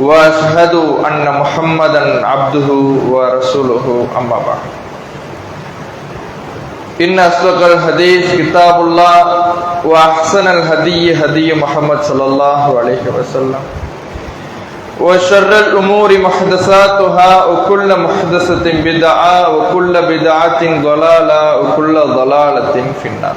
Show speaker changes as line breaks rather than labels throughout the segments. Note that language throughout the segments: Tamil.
وأشهد أن محمدا عبده ورسوله أما بعد. إن أصدق الحديث كتاب الله وأحسن الهدي هدي محمد صلى الله عليه وسلم. وشر الأمور محدثاتها وكل محدثة بدعة وكل بدعة ضلالة وكل ضلالة في النار.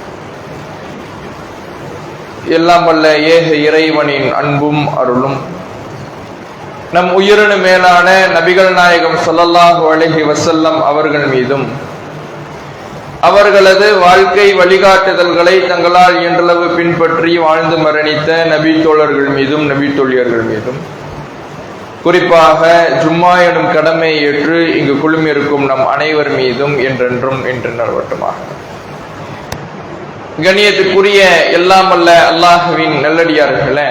எல்லாம் வல்ல ஏக இறைவனின் அன்பும் அருளும். நம் உயிரினு மேலான நபிகள் நாயகம் சொல்லல்லாஹு அழகி வசல்லம் அவர்கள் மீதும் அவர்களது வாழ்க்கை வழிகாட்டுதல்களை தங்களால் இயன்றளவு பின்பற்றி வாழ்ந்து மரணித்த நபி தோழர்கள் மீதும் நபி தோழியர்கள் மீதும் குறிப்பாக ஜும்மா எனும் கடமை ஏற்று இங்கு குழுமியிருக்கும் நம் அனைவர் மீதும் என்றென்றும் என்று நடவட்டமாக கண்ணியத்துக்குரிய எல்லாம் அல்ல அல்லாஹுவின் நல்லடியார்களே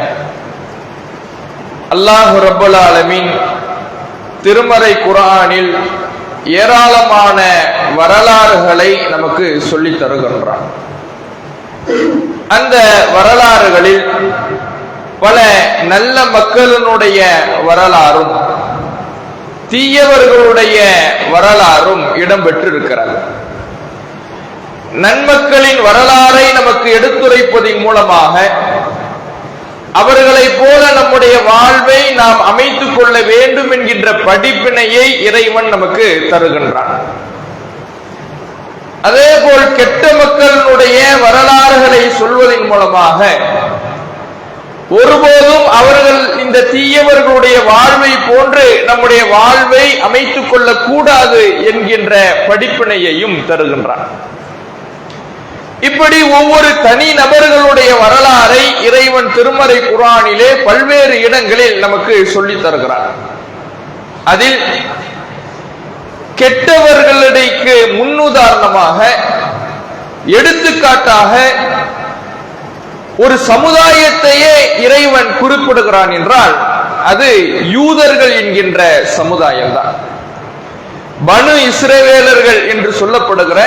அல்லாஹு ரப்பல் ஆலமின் திருமறை குரானில் ஏராளமான வரலாறுகளை நமக்கு சொல்லி தருகின்றான். அந்த வரலாறுகளில் பல நல்ல மக்களினுடைய வரலாறும் தீயவர்களுடைய வரலாறும் இடம்பெற்றிருக்கிறது நன்மக்களின் வரலாறை நமக்கு எடுத்துரைப்பதின் மூலமாக அவர்களை போல நம்முடைய வாழ்வை நாம் அமைத்துக் கொள்ள வேண்டும் என்கின்ற படிப்பினையை இறைவன் நமக்கு தருகின்றான். அதே போல் கெட்ட மக்களுடைய வரலாறுகளை சொல்வதன் மூலமாக ஒருபோதும் அவர்கள் இந்த தீயவர்களுடைய வாழ்வை போன்று நம்முடைய வாழ்வை அமைத்துக் கொள்ளக்கூடாது என்கின்ற படிப்பினையையும் தருகின்றான். இப்படி ஒவ்வொரு தனி நபர்களுடைய வரலாறை இறைவன் திருமறை குரானிலே பல்வேறு இடங்களில் நமக்கு சொல்லி தருகிறார். அதில் கெட்டவர்களுடைக்கு முன்னுதாரணமாக எடுத்துக்காட்டாக ஒரு சமுதாயத்தையே இறைவன் குறிப்பிடுகிறான் என்றால் அது யூதர்கள் என்கின்ற சமுதாயம் தான் பனு இஸ்ரேவேலர்கள் என்று சொல்லப்படுகிற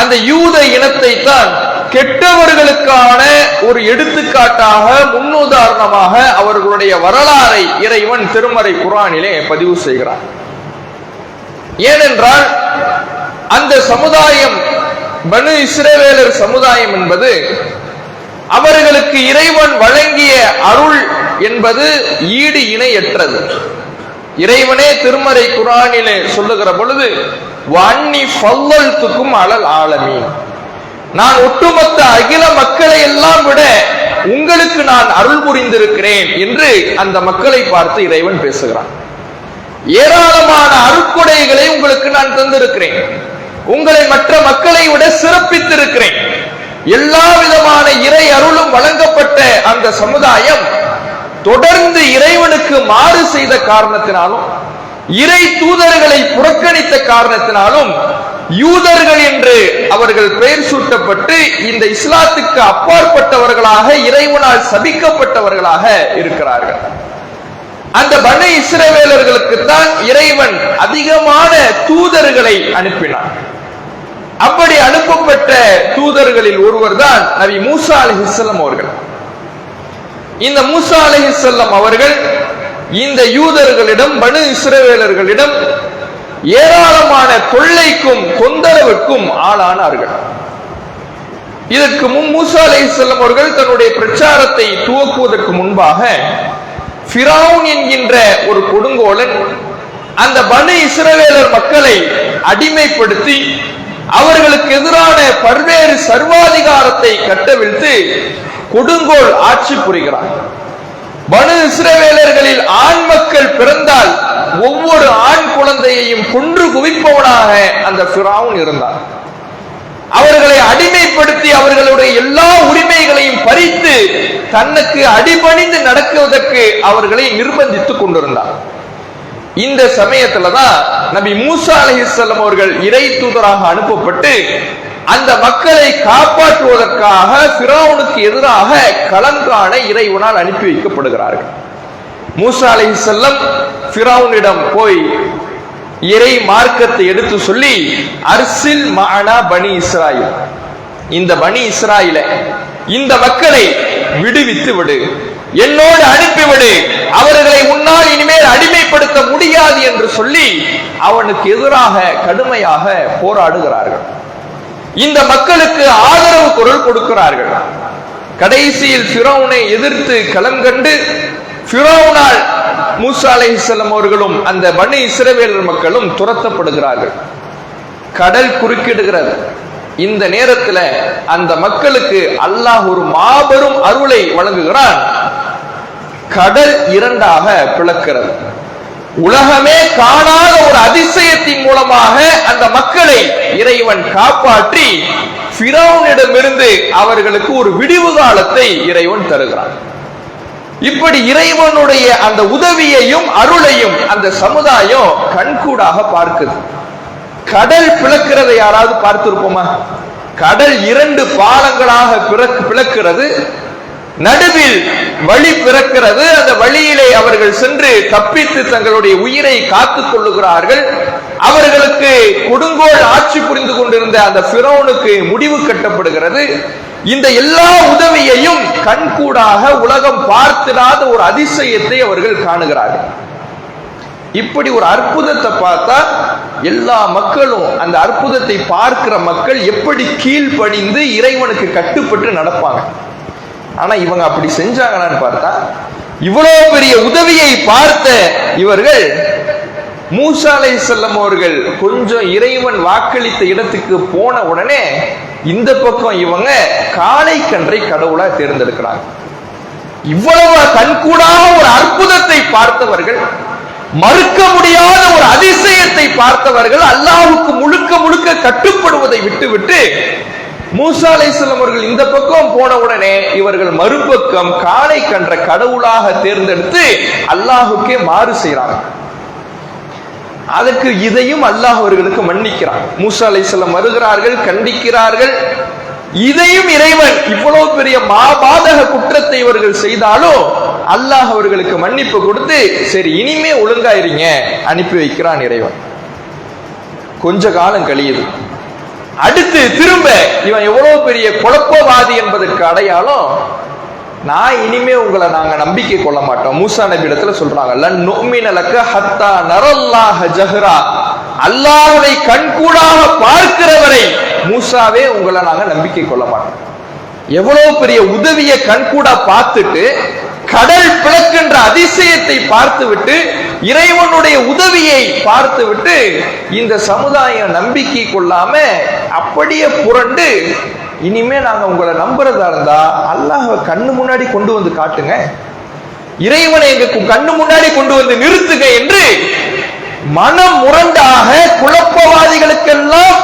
அந்த யூத இனத்தை தான் கெட்டவர்களுக்கான ஒரு எடுத்துக்காட்டாக முன்னுதாரணமாக அவர்களுடைய வரலாறை இறைவன் திருமறை குரானிலே பதிவு செய்கிறார். ஏனென்றால் அந்த சமுதாயம் பனு இஸ்ரேவேலர் சமுதாயம் என்பது அவர்களுக்கு இறைவன் வழங்கிய அருள் என்பது ஈடு இணையற்றது. இறைவனே திருமறை குரானிலே சொல்லுகிற பொழுது வன்னி ஃபல்லல்துக்கும் அலல் ஆலமீன். நான் ஒட்டுமொத்த அகில மக்களை எல்லாம் விட உங்களுக்கு நான் அருள் புரிந்திருக்கிறேன் என்று அந்த மக்களை பார்த்து இறைவன் பேசுகிறான். ஏராளமான அருட்கொடைகளை உங்களுக்கு நான் தந்திருக்கிறேன். உங்களை மற்ற மக்களை விட சிறப்பித்திருக்கிறேன். எல்லா விதமான இறை அருளும் வழங்கப்பட்ட அந்த சமுதாயம் தொடர்ந்து இறைவனுக்கு மாறு செய்த காரணத்தினாலும் இறை தூதர்களை புறக்கணித்த காரணத்தினாலும் யூதர்கள் என்று அவர்கள் பெயர் சூட்டப்பட்டு இந்த இஸ்லாத்துக்கு அப்பாற்பட்டவர்களாக இறைவனால் சபிக்கப்பட்டவர்களாக இருக்கிறார்கள். அந்த பனு இஸ்ரவேலர்களுக்கு தான் இறைவன் அதிகமான தூதர்களை அனுப்பினார் அப்படி அனுப்பப்பட்ட தூதர்களில் ஒருவர் தான் நபி மூசா அலி அவர்கள். இந்த மூசா அலிஹிஸ்லம் அவர்கள் இந்த யூதர்களிடம் பனு இஸ்ரவேலர்களிடம் ஏராளமான தொல்லைக்கும் தொந்தரவுக்கும் ஆளானார்கள். இதற்கு முன் மூசா அலிஹிஸ்லம் அவர்கள் தன்னுடைய பிரச்சாரத்தை துவக்குவதற்கு முன்பாக ஃபிரௌன் என்கின்ற ஒரு கொடுங்கோலன் அந்த பனு இஸ்ரவேலர் மக்களை அடிமைப்படுத்தி அவர்களுக்கு எதிரான பல்வேறு சர்வாதிகாரத்தை கட்டவிழ்த்து கொடுங்கோல் ஆட்சி புரிகிறார். பனு இஸ்ரவேலர்களில் ஆண் மக்கள் பிறந்தால் ஒவ்வொரு ஆண் குழந்தையையும் கொன்று குவிப்பவனாக அந்த ஃபிரௌன் இருந்தார். அவர்களை அடிமைப்படுத்தி அவர்களுடைய எல்லா உரிமைகளையும் பறித்து தன்னுக்கு அடிபணிந்து நடக்குவதற்கு அவர்களை நிர்பந்தித்துக் கொண்டிருந்தார். இந்த சமயத்துலதான் நபி மூசா அலைஹிஸ்ஸலாம் அவர்கள் இறை தூதராக அனுப்பப்பட்டு அந்த மக்களை காப்பாற்றுவதற்காக பிராவுனுக்கு எதிராக களம் இறைவனால் அனுப்பி வைக்கப்படுகிறார்கள். மூசா செல்லம் பிராவுனிடம் போய் இறை மார்க்கத்தை எடுத்து சொல்லி அர்சில் மானா பனி இஸ்ராயில். இந்த பனி இஸ்ராயில இந்த மக்களை விடுவித்து விடு. என்னோடு அனுப்பிவிடு அவர்களை உன்னால் இனிமேல் அடிமைப்படுத்த முடியாது என்று சொல்லி அவனுக்கு எதிராக கடுமையாக போராடுகிறார்கள். இந்த மக்களுக்கு ஆதரவு குரல் கொடுக்கிறார்கள். கடைசியில் ஃபிரௌனை எதிர்த்து களம் கண்டு ஃபிரௌனால் மூசா அலைஹிஸ்ஸலாம் அவர்களும் அந்த பனி இஸ்ரவேலர் மக்களும் துரத்தப்படுகிறார்கள். கடல் குறுக்கிடுகிறது. இந்த நேரத்துல அந்த மக்களுக்கு அல்லாஹ் ஒரு மாபெரும் அருளை வழங்குகிறான். கடல் இரண்டாக பிளக்கிறது. உலகமே காணாத ஒரு அதிசயத்தின் மூலமாக அந்த மக்களை இறைவன் காப்பாற்றி பிறவனிடமிருந்து அவர்களுக்கு ஒரு விடிவு காலத்தை இறைவன் தருகிறான். இப்படி இறைவனுடைய அந்த உதவியையும் அருளையும் அந்த சமுதாயம் கண்கூடாக பார்க்குது. கடல் பிளக்கிறதை யாராவது பார்த்திருப்போமா? கடல் இரண்டு பாலங்களாக பிளக்கிறது. நடுவில் வழி பிறக்கிறது. அந்த வழியிலே அவர்கள் சென்று தப்பித்து தங்களுடைய உயிரை காத்துக் கொள்ளுகிறார்கள். அவர்களுக்கு கொடுங்கோல் ஆட்சி புரிந்து கொண்டிருந்த அந்த பிறோனுக்கு முடிவு கட்டப்படுகிறது. இந்த எல்லா உதவியையும் கண்கூடாக உலகம் பார்த்திடாத ஒரு அதிசயத்தை அவர்கள் காணுகிறார்கள். இப்படி ஒரு அற்புதத்தை பார்த்தா எல்லா மக்களும் அந்த அற்புதத்தை பார்க்கிற மக்கள் எப்படி கீழ்ப்படிந்து இறைவனுக்கு கட்டுப்பட்டு நடப்பாங்க. ஆனா இவங்க அப்படி செஞ்சாங்களான்னு பார்த்தா இவ்வளவு பெரிய உதவியை பார்த்த இவர்கள் மூசாலை செல்லம் அவர்கள் கொஞ்சம் இறைவன் வாக்களித்த இடத்துக்கு போன உடனே இந்த பக்கம் இவங்க காளை கன்றை கடவுளா தேர்ந்தெடுக்கிறாங்க. இவ்வளவு கண்கூடாக ஒரு அற்புதத்தை பார்த்தவர்கள் மறுக்க முடியாத ஒரு அதிசயத்தை பார்த்தவர்கள் அல்லாஹுக்கு முழுக்க முழுக்க கட்டுப்படுவதை விட்டுவிட்டு மூசா அலைஹிஸ்ஸலாம் அவர்கள் இந்த பக்கம் போன உடனே இவர்கள் மறுபக்கம் காளை கன்ற கடவுளாக தேர்ந்தெடுத்து அல்லாஹுக்கே மாறு செய்கிறாங்க அதற்கு இதையும் அல்லாஹ் அவர்களுக்கு மன்னிக்கிறான். மூசா அலைஹிஸ்ஸலாம் வருகிறார்கள் கண்டிக்கிறார்கள். இதையும் இறைவன் இவ்வளவு பெரிய மாபாதக குற்றத்தை இவர்கள் செய்தாலும் அல்லாஹ் அவர்களுக்கு மன்னிப்பு கொடுத்து சரி இனிமே ஒழுங்காயிருங்க அனுப்பி வைக்கிறான் இறைவன். கொஞ்ச காலம் கழியுது. அடுத்து திரும்ப இவன் எவ்வளவு பெரிய குழப்பவாதி என்பதற்கு அடையாளம் நான் இனிமே உங்களை நாங்க நம்பிக்கை கொள்ள மாட்டோம். மூசா நபி இடத்துல சொல்றாங்க ஹத்தா நரல்லாஹ ஜஹ்ரா. அல்லாஹ்வை கண்கூடாக பார்க்கிறவரை மூசாவே உங்களை நாங்க நம்பிக்கை கொள்ள மாட்டோம். எவ்வளவு பெரிய உதவியை கண்கூடா பார்த்துட்டு கடல் பிளக்கின்ற அதிசயத்தை பார்த்துவிட்டு இறைவனுடைய உதவியை பார்த்துவிட்டு இந்த சமுதாயம் நம்பிக்கை கொள்ளாம அப்படியே புரண்டு இனிமே நாங்க உங்களை நம்புறதா இருந்தா அல்லாஹ் கண்ணு முன்னாடி கொண்டு வந்து காட்டுங்க. இறைவனை எங்க கண்ணு முன்னாடி கொண்டு வந்து நிறுத்துங்க என்று மனம் முரண்டாக குழப்பவாதிகளுக்கெல்லாம்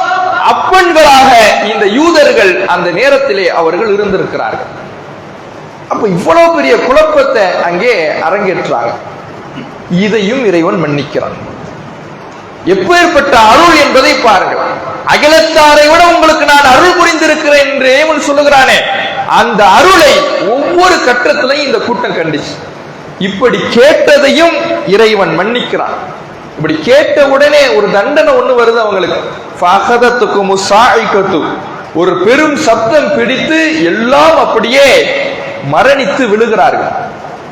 அப்பன்களாக இந்த யூதர்கள் அந்த நேரத்திலே அவர்கள் இருந்திருக்கிறார்கள். அப்ப இவ்வளவு பெரிய குழப்பத்தை அங்கே அரங்கேற்றாங்க இதையும் இறைவன் மன்னிக்கிறான். எப்பேற்பட்ட அருள் என்பதை பாருங்கள். அகிலத்தாரை விட உங்களுக்கு நான் அருள் புரிந்திருக்கிறேன் என்று இறைவன் சொல்லுகிறானே. அந்த அருளை ஒவ்வொரு கட்டத்திலையும் இந்த கூட்டம் கண்டிச்சு. இப்படி கேட்டதையும் இறைவன் மன்னிக்கிறான். இப்படி கேட்ட உடனே ஒரு தண்டனை ஒண்ணு வருது அவங்களுக்கு. ஃபஹதத்துக்கு முசாஇகத்து ஒரு பெரும் சப்தம் பிடித்து எல்லாம் அப்படியே மரணித்து விழுகிறார்கள்.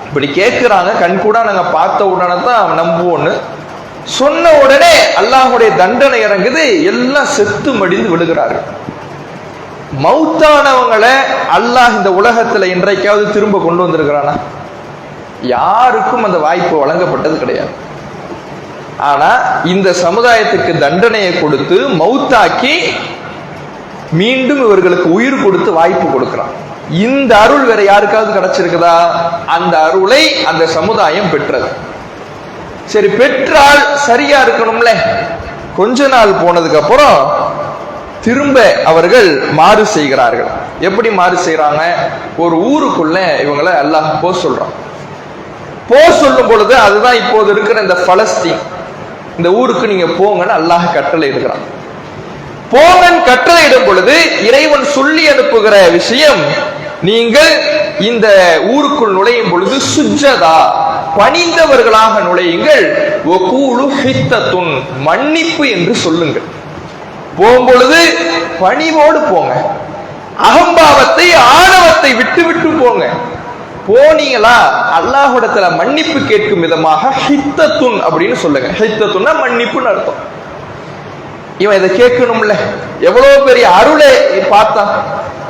இப்படி கேட்கிறாங்க கண்கூடா நாங்கள் பார்த்த உடனே தான் நம்புவோன்னு. சொன்ன உடனே அல்லாஹுடைய தண்டனை இறங்குது எல்லாம் செத்து மடிந்து விழுகிறார்கள். மௌத்தானவங்களை அல்லாஹ் இந்த உலகத்துல இன்றைக்காவது திரும்ப கொண்டு வந்திருக்கிறானா? யாருக்கும் அந்த வாய்ப்பு வழங்கப்பட்டது கிடையாது. ஆனா இந்த சமுதாயத்துக்கு தண்டனையை கொடுத்து மௌத்தாக்கி மீண்டும் இவர்களுக்கு உயிர் கொடுத்து வாய்ப்பு கொடுக்கிறான். இந்த அருள் வேற யாருக்காவது கிடைச்சிருக்குதா? அந்த அருளை அந்த சமுதாயம் பெற்றது. சரி பெற்றால் சரியா இருக்கணும்ல? கொஞ்ச நாள் போனதுக்கு அப்புறம் திரும்ப அவர்கள் மாறு செய்கிறார்கள். எப்படி மாறு செய்யறாங்க ஒரு ஊருக்குள்ள இவங்களை அல்லாஹ் போ சொல்றான். போ சொல்லும் பொழுது அதுதான் இப்போது இருக்கிற இந்த பலஸ்தீன். இந்த ஊருக்கு நீங்க போங்கன்னு அல்லாஹ் கட்டளை இடுகிறான். போங்கன் கட்டளையிடும் பொழுது இறைவன் சொல்லி அனுப்புகிற விஷயம் நீங்கள் இந்த ஊருக்குள் நுழையும் பொழுது சுஜதா பணிந்தவர்களாக நுழையுங்கள். ஹித்தத்துன் மன்னிப்பு என்று சொல்லுங்கள். போகும்பொழுது பணிவோடு போங்க. அகம்பாவத்தை ஆணவத்தை விட்டு விட்டு போங்க. போனீங்களா அல்லாஹுடத்துல மன்னிப்பு கேட்கும் விதமாக ஹித்தத்துன் அப்படின்னு சொல்லுங்க. ஹித்தத்துன்னா மன்னிப்புன்னு அர்த்தம். இவன் இதை கேட்கணும்ல. எவ்வளவு பெரிய அருளை பார்த்தான்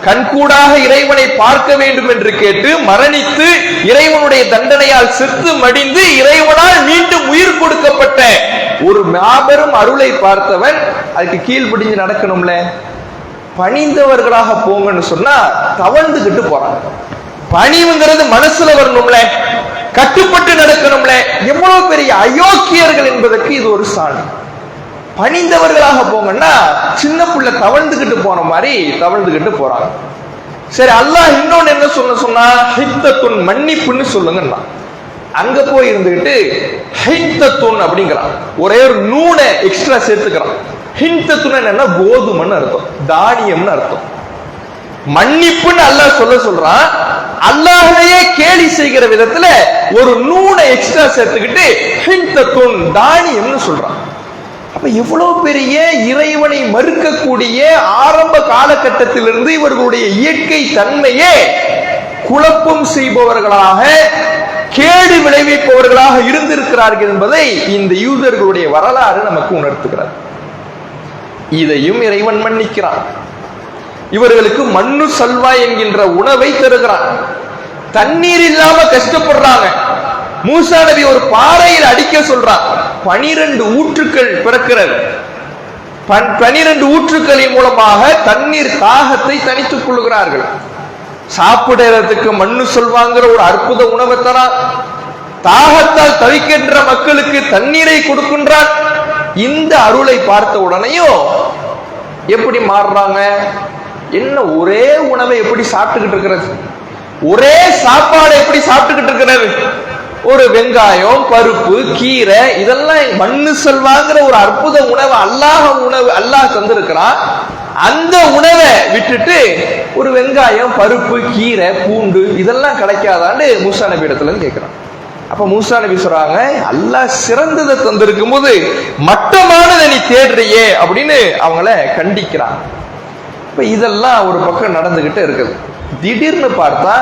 கண்கூடாக இறைவனை பார்க்க வேண்டும் என்று கேட்டு மரணித்து இறைவனுடைய தண்டனையால் செத்து மடிந்து இறைவனால் மீண்டும் உயிர் கொடுக்கப்பட்ட ஒரு மாபெரும் அருளை பார்த்தவன் அதுக்கு கீழ்ப்படிஞ்சு நடக்கணும்ல? பணிந்தவர்களாக போங்கன்னு சொன்னா தவழ்ந்துகிட்டு போறான். பணிவுங்கிறது மனசுல வரணும்ல? கட்டுப்பட்டு நடக்கணும்ல? எவ்வளவு பெரிய அயோக்கியர்கள் என்பதற்கு இது ஒரு சான்று. பணிந்தவர்களாக போங்கன்னா சின்ன புள்ள தவழ்ந்துகிட்டு போன மாதிரி தவழ்ந்துகிட்டு போறாங்க. சரி அல்லாஹ் இன்னொன்னு என்ன சொல்ல சொன்னா ஹித்தத்துன் மன்னிப்புன்னு சொல்லுங்கன்னா. அங்க போய் இருந்துகிட்டு ஹித்தத்துன் அப்படிங்கிறான். ஒரே ஒரு நூனை எக்ஸ்ட்ரா சேர்த்துக்கிறான். ஹிந்தத்துன்னு என்னன்னா கோதுமைன்னு அர்த்தம் தானியம்னு அர்த்தம். மன்னிப்புன்னு அல்லாஹ் சொல்ல சொல்றான். அல்லாஹையே கேலி செய்கிற விதத்துல ஒரு நூனை எக்ஸ்ட்ரா சேர்த்துக்கிட்டு ஹிந்தத்துன் தானியம்னு சொல்றான். அப்ப எவ்வளவு பெரிய இறைவனை மறுக்கக்கூடிய ஆரம்ப காலகட்டத்திலிருந்து இவர்களுடைய இயற்கை தன்மையே குழப்பம் செய்பவர்களாக கேடு விளைவிப்பவர்களாக இருந்திருக்கிறார்கள் என்பதை இந்த யூதர்களுடைய வரலாறு நமக்கு உணர்த்துகிறது. இதையும் இறைவன் மன்னிக்கிறான். இவர்களுக்கு மண்ணு சல்வா என்கின்ற உணவை தருகிறான். தண்ணீர் இல்லாம கஷ்டப்படுறாங்க. மூசா நபி ஒரு பாறையில் அடிக்க சொல்றார் பனிரெண்டு ஊற்றுக்கள் பிறக்கிறது. பன்- பனிரெண்டு ஊற்றுக்களின் மூலமாக தண்ணீர் தாகத்தை தனித்துக் கொள்கிறார்கள் சாப்பிடுறதுக்கு மண்ணு சொல்வாங்கிற ஒரு அற்புத உணவை தரான் தாகத்தால் தவிக்கின்ற மக்களுக்கு தண்ணீரை கொடுக்கின்றான். இந்த அருளை பார்த்த உடனேயும் எப்படி மாறுறாங்க? என்ன ஒரே உணவை எப்படி சாப்பிட்டுக்கிட்டு இருக்கிறது? ஒரே சாப்பாடு எப்படி சாப்பிட்டுக்கிட்டு இருக்கிறது? ஒரு வெங்காயம் பருப்பு கீரை இதெல்லாம் மண்ணு செல்வாங்கிற ஒரு அற்புத உணவு அல்லாஹ உணவு அல்லாஹ் தந்திருக்கிறான் அந்த உணவை விட்டுட்டு ஒரு வெங்காயம் பருப்பு கீரை பூண்டு இதெல்லாம் கிடைக்காதான்னு மூசா நபி இடத்துல கேட்கிறான் அப்ப மூசா நபி சொல்றாங்க அல்லாஹ் சிறந்ததை தந்திருக்கும் போது மட்டமானதை நீ தேடுறியே அப்படின்னு அவங்கள கண்டிக்கிறான் இப்ப இதெல்லாம் ஒரு பக்கம் நடந்துகிட்டு இருக்குது. திடீர்னு பார்த்தா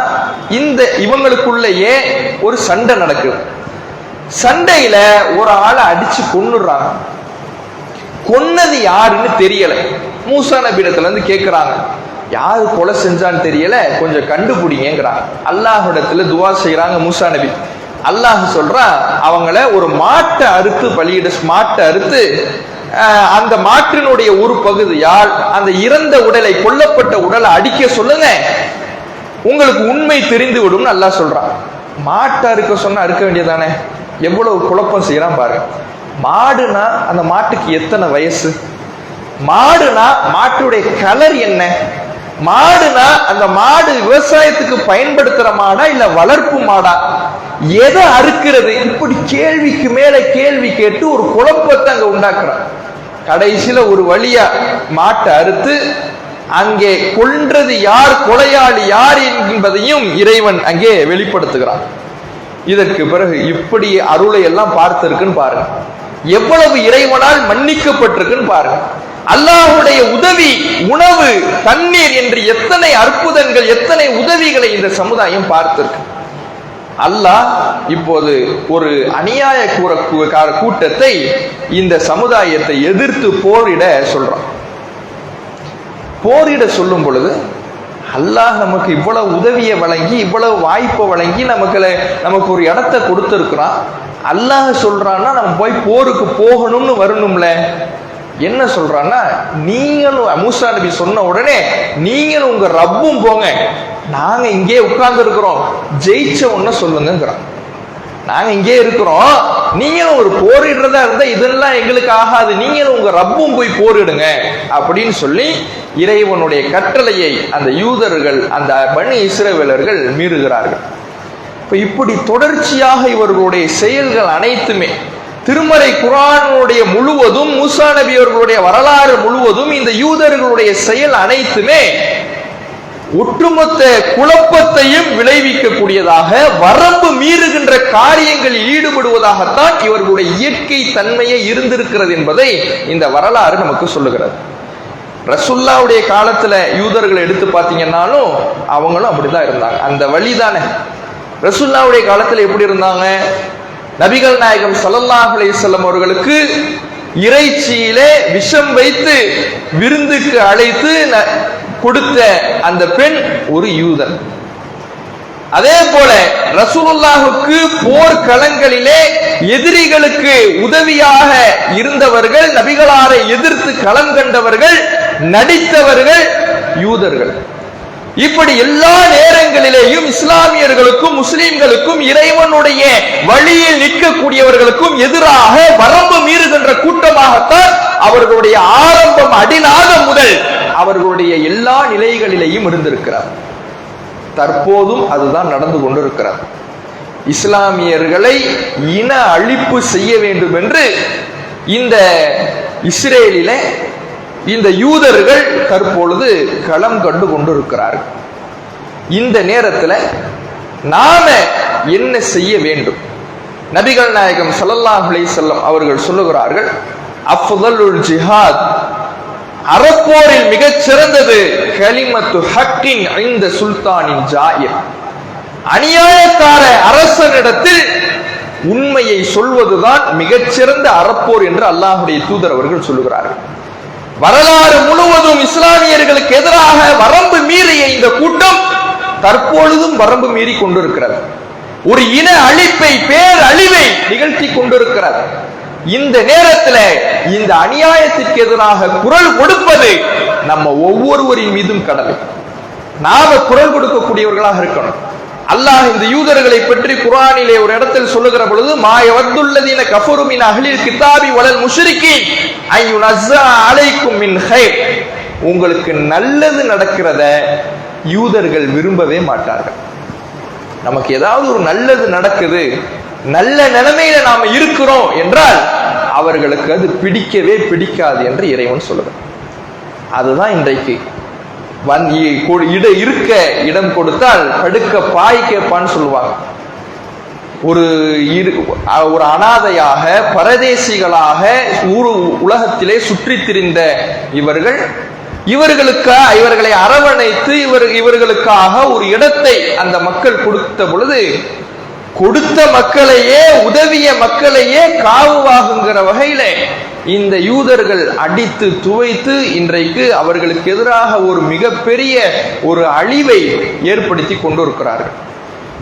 இந்த இவங்களுக்குள்ளேயே ஒரு சண்டை நடக்குது. சண்டையில ஒரு ஆளை அடிச்சு கொன்னுடுறாங்க. கொன்னது யாருன்னு தெரியல. மூசா நபியிடத்துல இருந்து கேக்குறாங்க. யாரு கொலை செஞ்சான்னு தெரியல கொஞ்சம் கண்டுபிடிங்கிறாங்க அல்லாஹிடத்துல துவா செய்யறாங்க மூசா நபி. அல்லாஹ் சொல்றான் அவங்கள ஒரு மாட்டை அறுத்து பலியிட மாட்டை அறுத்து அந்த மாற்றினுடைய ஒரு பகுதியால் அந்த இறந்த உடலை கொல்லப்பட்ட உடலை அடிக்க சொல்லுங்க. உங்களுக்கு உண்மை தெரிந்து விடும்னு நல்லா சொல்றான். மாட்டை அறுக்க சொன்னா அறுக்க வேண்டியதானே எவ்வளவு குழப்பம் செய்யறான் பாருங்க மாடுனா அந்த மாட்டுக்கு எத்தனை வயசு? மாடுனா மாட்டுடைய கலர் என்ன? மாடுனா அந்த மாடு விவசாயத்துக்கு பயன்படுத்துற மாடா இல்ல வளர்ப்பு மாடா? எதை அறுக்கிறது? இப்படி கேள்விக்கு மேல கேள்வி கேட்டு ஒரு குழப்பத்தை அங்க உண்டாக்குறான். கடைசியில ஒரு வழியா மாட்டை அறுத்து அங்கே கொன்றது யார் கொலையாளி யார் என்பதையும் இறைவன் அங்கே வெளிப்படுத்துகிறான். இதற்கு பிறகு இப்படி அருளை எல்லாம் பார்த்திருக்குன்னு பாருங்க. எவ்வளவு இறைவனால் மன்னிக்கப்பட்டிருக்குன்னு பாருங்க. அல்லாஹுடைய உதவி உணவு தண்ணீர் என்று எத்தனை அற்புதங்கள் எத்தனை உதவிகளை இந்த சமுதாயம் பார்த்திருக்கு. அல்லாஹ் இப்போது ஒரு அநியாய கூற கூட்டத்தை இந்த சமுதாயத்தை எதிர்த்து போரிட சொல்றான். போரிட சொல்லும் பொழுது அல்லாஹ் நமக்கு இவ்வளவு உதவியை வழங்கி இவ்வளவு வாய்ப்பை வழங்கி நமக்கு நமக்கு ஒரு இடத்த கொடுத்துருக்குறான். அல்லாஹ் சொல்றான்னா நம்ம போய் போருக்கு போகணும்னு வரணும்ல. என்ன சொல்றான்னா நீங்களும் மூசா நபி சொன்ன உடனே நீங்களும் உங்க ரப்பும் போங்க. நாங்க இங்கே உட்கார்ந்து இருக்கிறோம் ஜெயிச்ச ஒன்ன சொல்லுங்கிறான் நாங்க இங்கே இருக்கிறோம். நீங்களும் ஒரு போரிடுறதா இருந்தா இதெல்லாம் எங்களுக்கு ஆகாது. நீங்களும் உங்க ரப்பும் போய் போரிடுங்க அப்படின்னு சொல்லி இறைவனுடைய கட்டளையை அந்த யூதர்கள் அந்த பணி இஸ்ரவேலர்கள் மீறுகிறார்கள். இப்ப இப்படி தொடர்ச்சியாக இவர்களுடைய செயல்கள் அனைத்துமே திருமறை குரானுடைய முழுவதும் மூசா நபி அவர்களுடைய வரலாறு முழுவதும் இந்த யூதர்களுடைய செயல் அனைத்துமே ஒட்டுமொத்த குழப்பத்தையும் விளைவிக்கக்கூடியதாக வரம்பு மீறுகின்ற காரியங்களில் ஈடுபடுவதாகத்தான் இவர்களுடைய இயற்கை தன்மையை இருந்திருக்கிறது என்பதை இந்த வரலாறு நமக்கு சொல்லுகிறது. ரசுல்லாவுடைய காலத்துல யூதர்களை எடுத்து பார்த்தீங்கன்னாலும் அவங்களும் அப்படிதான் இருந்தாங்க. அந்த வழி தானே. ரசுல்லாவுடைய காலத்துல எப்படி இருந்தாங்க? நபிகள் நாயகம் ஸல்லல்லாஹு அலைஹி அவர்களுக்கு இறைச்சியிலே விஷம் வைத்து விருந்துக்கு அழைத்து ந- கொடுத்த அந்த பெண் ஒரு யூதன். அதே போல ரசூலுல்லாஹுக்கு போர்க்களங்களிலே எதிரிகளுக்கு உதவியாக இருந்தவர்கள் நபிகளாரை எதிர்த்து களம் கண்டவர்கள் நடித்தவர்கள் யூதர்கள். இப்படி எல்லா நேரங்களிலேயும் இஸ்லாமியர்களுக்கும் முஸ்லிம்களுக்கும் இறைவனுடைய வழியில் நிற்கக்கூடியவர்களுக்கும் எதிராக வரம்பு மீறுகின்ற கூட்டமாகத்தான் அவர்களுடைய ஆரம்பம் அடிநாதம் முதல் அவர்களுடைய எல்லா நிலைகளிலேயும் இருந்திருக்கிறார். தற்போதும் அதுதான் நடந்து கொண்டிருக்கிறார். இஸ்லாமியர்களை இன அழிப்பு செய்ய வேண்டும் என்று இந்த இஸ்ரேலில இந்த யூதர்கள் தற்பொழுது களம் கண்டு கொண்டிருக்கிறார்கள். இந்த நேரத்தில் நாம என்ன செய்ய வேண்டும்? நபிகள் நாயகம் சல்லல்லாஹ் அலி செல்லம் அவர்கள் சொல்லுகிறார்கள் அஃதலுல் ஜிஹாத் அறப்போரில் மிகச் சிறந்தது கலிமத்து ஹக்கின் ஐந்த சுல்தானின் ஜாயிர். அநியாயக்கார அரசனிடத்தில் உண்மையை சொல்வதுதான் மிகச்சிறந்த அறப்போர் என்று அல்லாஹுடைய தூதர் அவர்கள் சொல்லுகிறார்கள். வரலாறு முழுவதும் இஸ்லாமியர்களுக்கு எதிராக வரம்பு மீறிய இந்த கூட்டம் தற்பொழுதும் வரம்பு மீறி கொண்டிருக்கிறது. ஒரு இன அழிப்பை பேரழிவை நிகழ்த்தி கொண்டிருக்கிறது. இந்த நேரத்தில் இந்த அநியாயத்திற்கு எதிராக குரல் கொடுப்பது நம்ம ஒவ்வொருவரின் மீதும் கடமை. நாம குரல் கொடுக்கக்கூடியவர்களாக இருக்கணும். அல்லாஹ் இந்த யூதர்களை பற்றி குரானிலே ஒரு இடத்தில் சொல்லுகிற பொழுது மாயவத்துள்ளதீன கஃபருமின் அகலில் அஹ்லில் கிதாபி வலல் முஷ்ரிக்கீன் ஐயுனஸ்ஸா அலைக்கும் மின் ஹைர் உங்களுக்கு நல்லது நடக்கிறத யூதர்கள் விரும்பவே மாட்டார்கள். நமக்கு ஏதாவது ஒரு நல்லது நடக்குது நல்ல நிலைமையில நாம் இருக்கிறோம் என்றால் அவர்களுக்கு அது பிடிக்கவே பிடிக்காது என்று இறைவன் சொல்லுகிறான் அதுதான் இன்றைக்கு. வந் இட இருக்க இடம் கொடுத்தால் படுக்க பாய் கேட்பான்னு சொல்லுவாங்க. ஒரு இரு ஒரு அனாதையாக பரதேசிகளாக ஊரு உலகத்திலே சுற்றி திரிந்த இவர்கள் இவர்களுக்கு இவர்களை அரவணைத்து இவர் இவர்களுக்காக ஒரு இடத்தை அந்த மக்கள் கொடுத்த பொழுது கொடுத்த மக்களையே உதவிய மக்களையே காவு வாங்குங்கிற வகையில இந்த யூதர்கள் அடித்து துவைத்து இன்றைக்கு அவர்களுக்கு எதிராக ஒரு மிகப்பெரிய ஒரு அழிவை ஏற்படுத்தி கொண்டிருக்கிறார்கள்.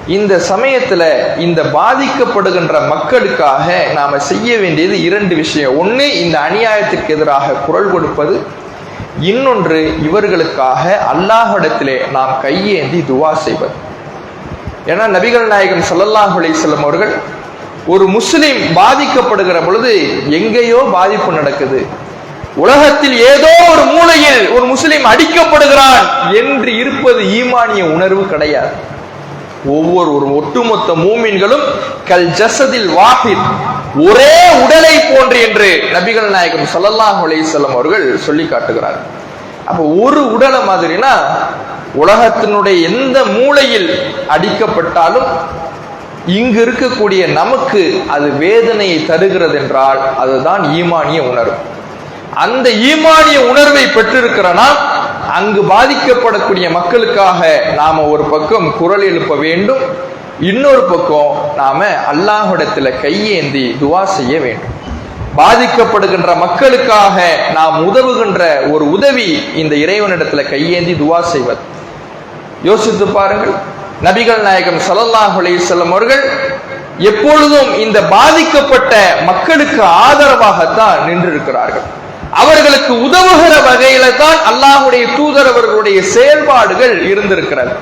இந்த சமயத்துல இந்த பாதிக்கப்படுகின்ற மக்களுக்காக நாம செய்ய வேண்டியது இரண்டு விஷயம். ஒன்று இந்த அநியாயத்திற்கு எதிராக குரல் கொடுப்பது. இன்னொன்று இவர்களுக்காக அல்லாஹிடத்திலே நாம் கையேந்தி துவா செய்வது. ஏன்னா நபிகள் நாயகம் சல்லல்லாஹ் செல்லும் அவர்கள் ஒரு முஸ்லீம் பாதிக்கப்படுகிற பொழுது எங்கேயோ பாதிப்பு நடக்குது. உலகத்தில் ஏதோ ஒரு மூலையில் ஒரு முஸ்லீம் அடிக்கப்படுகிறான் என்று இருப்பது ஈமானிய உணர்வு கிடையாது. ஒவ்வொரு ஒரு ஒட்டுமொத்த மூமின்களும் கல் ஜசதில் வாஹித் ஒரே உடலை போன்று என்று நபிகள் நாயகம் சல்லல்லாஹ் அலைஹி அவர்கள் சொல்லி காட்டுகிறார்கள். அப்போ ஒரு உடலை மாதிரினா உலகத்தினுடைய எந்த மூலையில் அடிக்கப்பட்டாலும் இங்கு இருக்கக்கூடிய நமக்கு அது வேதனையை தருகிறது என்றால் அதுதான் ஈமானிய உணர்வு. அந்த ஈமானிய உணர்வை பெற்றிருக்கிறனா அங்கு பாதிக்கப்படக்கூடிய மக்களுக்காக நாம ஒரு பக்கம் குரல் எழுப்ப வேண்டும் இன்னொரு பக்கம் நாம அல்லாஹிடத்துல கையேந்தி துவா செய்ய வேண்டும். பாதிக்கப்படுகின்ற மக்களுக்காக நாம் உதவுகின்ற ஒரு உதவி இந்த இறைவனிடத்துல கையேந்தி துவா செய்வது. யோசித்து பாருங்கள். நபிகள் நாயகம் சலல்லாஹுலே அலைஹி அவர்கள் எப்பொழுதும் இந்த பாதிக்கப்பட்ட மக்களுக்கு ஆதரவாகத்தான் நின்றிருக்கிறார்கள். அவர்களுக்கு உதவுகிற வகையில தான் அல்லாஹுடைய தூதர் அவர்களுடைய செயல்பாடுகள் இருந்திருக்கிறது.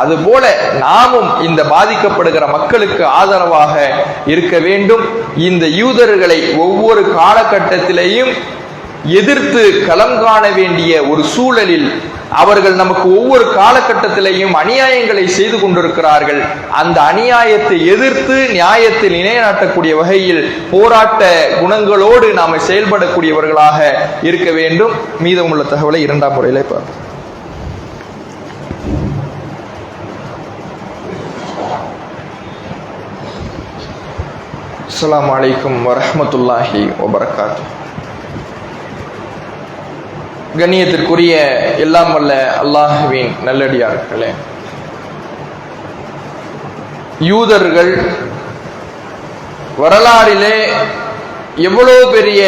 அதுபோல நாமும் இந்த பாதிக்கப்படுகிற மக்களுக்கு ஆதரவாக இருக்க வேண்டும். இந்த யூதர்களை ஒவ்வொரு காலகட்டத்திலேயும் எதிர்த்து களம் காண வேண்டிய ஒரு சூழலில் அவர்கள் நமக்கு ஒவ்வொரு காலகட்டத்திலையும் அநியாயங்களை செய்து கொண்டிருக்கிறார்கள். அந்த அநியாயத்தை எதிர்த்து நியாயத்தை நிலைநாட்டக்கூடிய வகையில் போராட்ட குணங்களோடு நாம் செயல்படக்கூடியவர்களாக இருக்க வேண்டும். மீதமுள்ள தகவலை இரண்டாம் முறையில் பார்ப்போம். அஸ்லாம் அலைக்கும் வரமத்துல்லாஹி வபரகாத்து கண்ணியத்திற்குரிய எல்லாம் வல்ல அல்லாஹுவின் நல்லடியார்களே. யூதர்கள் வரலாறிலே எவ்வளவு பெரிய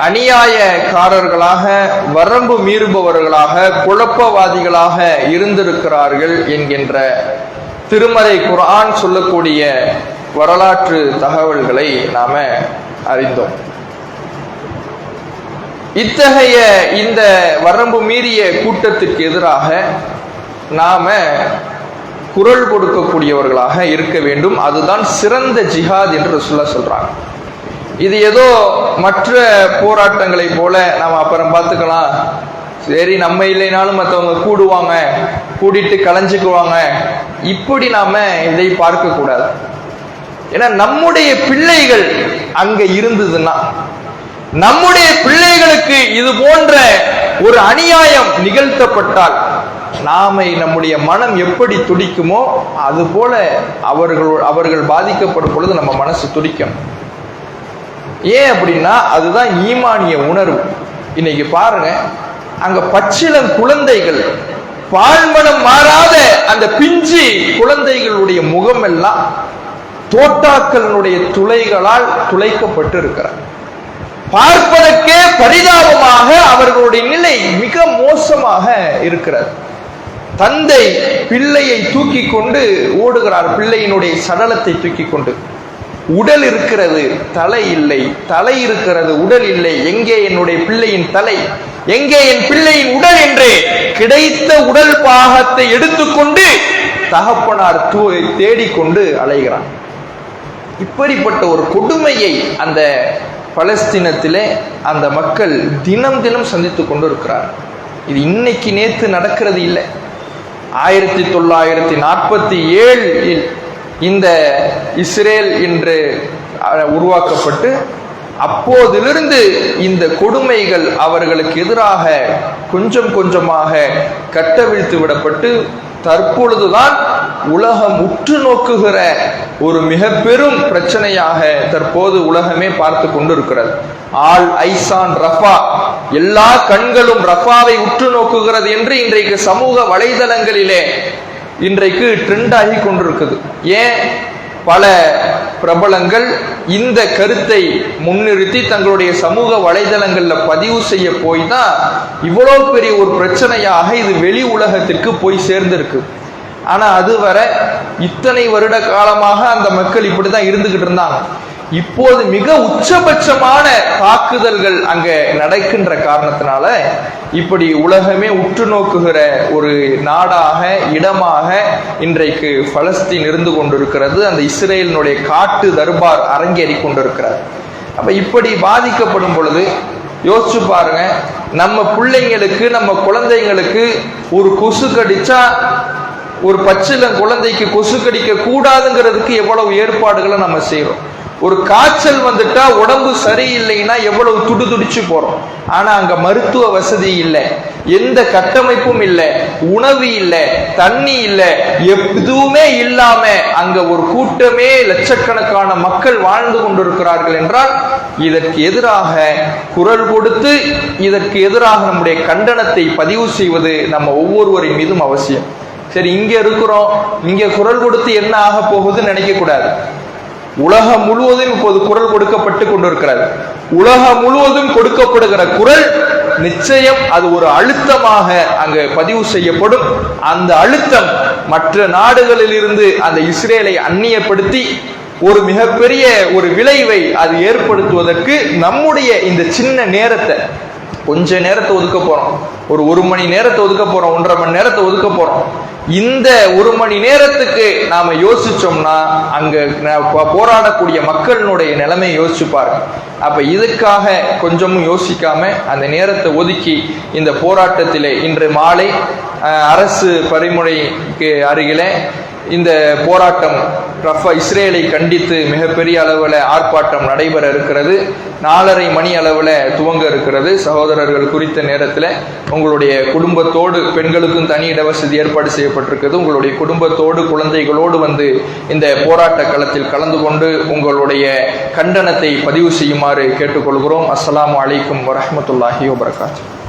அநியாயக்காரர்களாக வரம்பு மீறுபவர்களாக குழப்பவாதிகளாக இருந்திருக்கிறார்கள் என்கின்ற திருமறை குரான் சொல்லக்கூடிய வரலாற்று தகவல்களை நாம அறிந்தோம். இத்தகைய இந்த வரம்பு மீறிய கூட்டத்திற்கு எதிராக நாம குரல் கொடுக்கக்கூடியவர்களாக இருக்க வேண்டும். அதுதான் சிறந்த ஜிஹாத் என்று சொல்ல சொல்றாங்க. இது ஏதோ மற்ற போராட்டங்களை போல நாம் அப்புறம் பார்த்துக்கலாம். சரி நம்ம இல்லைனாலும் மற்றவங்க கூடுவாங்க கூடிட்டு கலைஞ்சுக்குவாங்க இப்படி நாம இதை பார்க்க கூடாது ஏன்னா நம்முடைய பிள்ளைகள் அங்க இருந்ததுன்னா நம்முடைய பிள்ளைகளுக்கு இது போன்ற ஒரு அநியாயம் நிகழ்த்தப்பட்டால் நாமை நம்முடைய மனம் எப்படி துடிக்குமோ அது போல அவர்கள் அவர்கள் பாதிக்கப்படும் பொழுது நம்ம மனசு துடிக்கும். ஏன் அப்படின்னா அதுதான் ஈமானிய உணர்வு. இன்னைக்கு பாருங்க அங்க பச்சிளம் குழந்தைகள் பால்மனம் மாறாத அந்த பிஞ்சு குழந்தைகளுடைய முகம் எல்லாம் தோட்டாக்களினுடைய துளைகளால் துளைக்கப்பட்டு இருக்கிறார் பார்ப்பதற்கே பரிதாபமாக அவர்களுடைய நிலை மிக மோசமாக இருக்கிறது. தந்தை பிள்ளையை தூக்கி கொண்டு ஓடுகிறார் பிள்ளையினுடைய சடலத்தை தூக்கி கொண்டு உடல் இருக்கிறது தலை இல்லை தலை இருக்கிறது உடல் இல்லை. எங்கே என்னுடைய பிள்ளையின் தலை? எங்கே என் பிள்ளையின் உடல் என்று கிடைத்த உடல் பாகத்தை எடுத்துக்கொண்டு தகப்பனார் தேடிக்கொண்டு அலைகிறான் இப்படிப்பட்ட ஒரு கொடுமையை அந்த பலஸ்தீனத்திலே அந்த மக்கள் தினம் தினம் சந்தித்து கொண்டு இருக்கிறார் இது இன்னைக்கு நேற்று நடக்கிறது இல்லை. ஆயிரத்தி தொள்ளாயிரத்தி நாற்பத்தி ஏழில் இந்த இஸ்ரேல் என்று உருவாக்கப்பட்டு அப்போதிலிருந்து இந்த கொடுமைகள் அவர்களுக்கு எதிராக கொஞ்சம் கொஞ்சமாக கட்டவிழ்த்து விடப்பட்டு தற்பொழுதுதான் உலகம் உற்று நோக்குகிற ஒரு மிக பெரும் பிரச்சனையாக தற்போது உலகமே பார்த்து கொண்டிருக்கிறது. ஆல் ஐசான் ரஃபா எல்லா கண்களும் ரஃபாவை உற்று நோக்குகிறது என்று இன்றைக்கு சமூக வலைதளங்களிலே இன்றைக்கு ட்ரெண்ட் ஆகி கொண்டிருக்குது. ஏன்? பல பிரபலங்கள் இந்த கருத்தை முன்னிறுத்தி தங்களுடைய சமூக வலைதளங்களில் பதிவு செய்ய போய் தான் இவ்வளோ பெரிய ஒரு பிரச்சனையாக இது வெளி உலகத்திற்கு போய் சேர்ந்திருக்கு. ஆனால் அதுவரை இத்தனை வருட காலமாக அந்த மக்கள் இப்படி தான் இருந்துக்கிட்டு இருந்தாங்க. இப்போது மிக உச்சபட்சமான தாக்குதல்கள் அங்க நடக்கின்ற காரணத்தினால இப்படி உலகமே உற்று நோக்குகிற ஒரு நாடாக இடமாக இன்றைக்கு பலஸ்தீன் இருந்து கொண்டிருக்கிறது. அந்த இஸ்ரேலினுடைய காட்டு தர்பார் அரங்கேறி கொண்டிருக்கிறார். அப்ப இப்படி பாதிக்கப்படும் பொழுது யோசிச்சு பாருங்க நம்ம பிள்ளைங்களுக்கு நம்ம குழந்தைங்களுக்கு ஒரு கொசு கடிச்சா ஒரு பச்சில குழந்தைக்கு கொசு கடிக்க கூடாதுங்கிறதுக்கு எவ்வளவு ஏற்பாடுகளை நம்ம செய்யறோம் ஒரு காய்ச்சல் வந்துட்டா உடம்பு சரியில்லைன்னா எவ்வளவு துடு துடிச்சு போறோம். ஆனா அங்க மருத்துவ வசதி இல்லை. எந்த கட்டமைப்பும் இல்லை. உணவு இல்லை. தண்ணி இல்லை. எதுவுமே இல்லாம அங்க ஒரு கூட்டமே லட்சக்கணக்கான மக்கள் வாழ்ந்து கொண்டிருக்கிறார்கள் என்றால் இதற்கு எதிராக குரல் கொடுத்து இதற்கு எதிராக நம்முடைய கண்டனத்தை பதிவு செய்வது நம்ம ஒவ்வொருவரின் மீதும் அவசியம். சரி இங்க இருக்கிறோம். இங்க குரல் கொடுத்து என்ன ஆக போகுதுன்னு நினைக்க கூடாது. உலகம் முழுவதும் இப்போது குரல் கொடுக்கப்பட்டு கொண்டிருக்கிறது. உலகம் முழுவதும் கொடுக்கப்படுகிற குரல் நிச்சயம் அது ஒரு அழுத்தமாக அங்கு பதிவு செய்யப்படும். அந்த அழுத்தம் மற்ற நாடுகளில் இருந்து அந்த இஸ்ரேலை அந்நியப்படுத்தி ஒரு மிகப்பெரிய ஒரு விளைவை அது ஏற்படுத்துவதற்கு நம்முடைய இந்த சின்ன நேரத்தை கொஞ்ச நேரத்தை ஒதுக்க போறோம். ஒரு ஒரு மணி நேரத்தை ஒதுக்க போறோம். ஒன்றரை மணி நேரத்தை ஒதுக்க போறோம். இந்த ஒரு மணி நேரத்துக்கு நாம யோசிச்சோம்னா அங்க போராடக்கூடிய மக்களினுடைய நிலைமையை யோசிச்சு பாருங்க. அப்ப இதுக்காக கொஞ்சமும் யோசிக்காம அந்த நேரத்தை ஒதுக்கி இந்த போராட்டத்திலே இன்று மாலை அஹ், அரசு பரிமுறைக்கு அருகிலே இந்த போராட்டம் ரஃபா இஸ்ரேலை கண்டித்து மிகப்பெரிய அளவில் ஆர்ப்பாட்டம் நடைபெற இருக்கிறது. நாலரை மணி அளவில் துவங்க இருக்கிறது. சகோதரர்கள் குறித்த நேரத்தில் உங்களுடைய குடும்பத்தோடு பெண்களுக்கும் தனி இடவசதி ஏற்பாடு செய்யப்பட்டிருக்கிறது. உங்களுடைய குடும்பத்தோடு குழந்தைகளோடு வந்து இந்த போராட்ட களத்தில் கலந்து கொண்டு உங்களுடைய கண்டனத்தை பதிவு செய்யுமாறு கேட்டுக்கொள்கிறோம். அஸ்ஸலாமு வலைக்கம் வரமத்துல்லாஹி வபர்காத்து.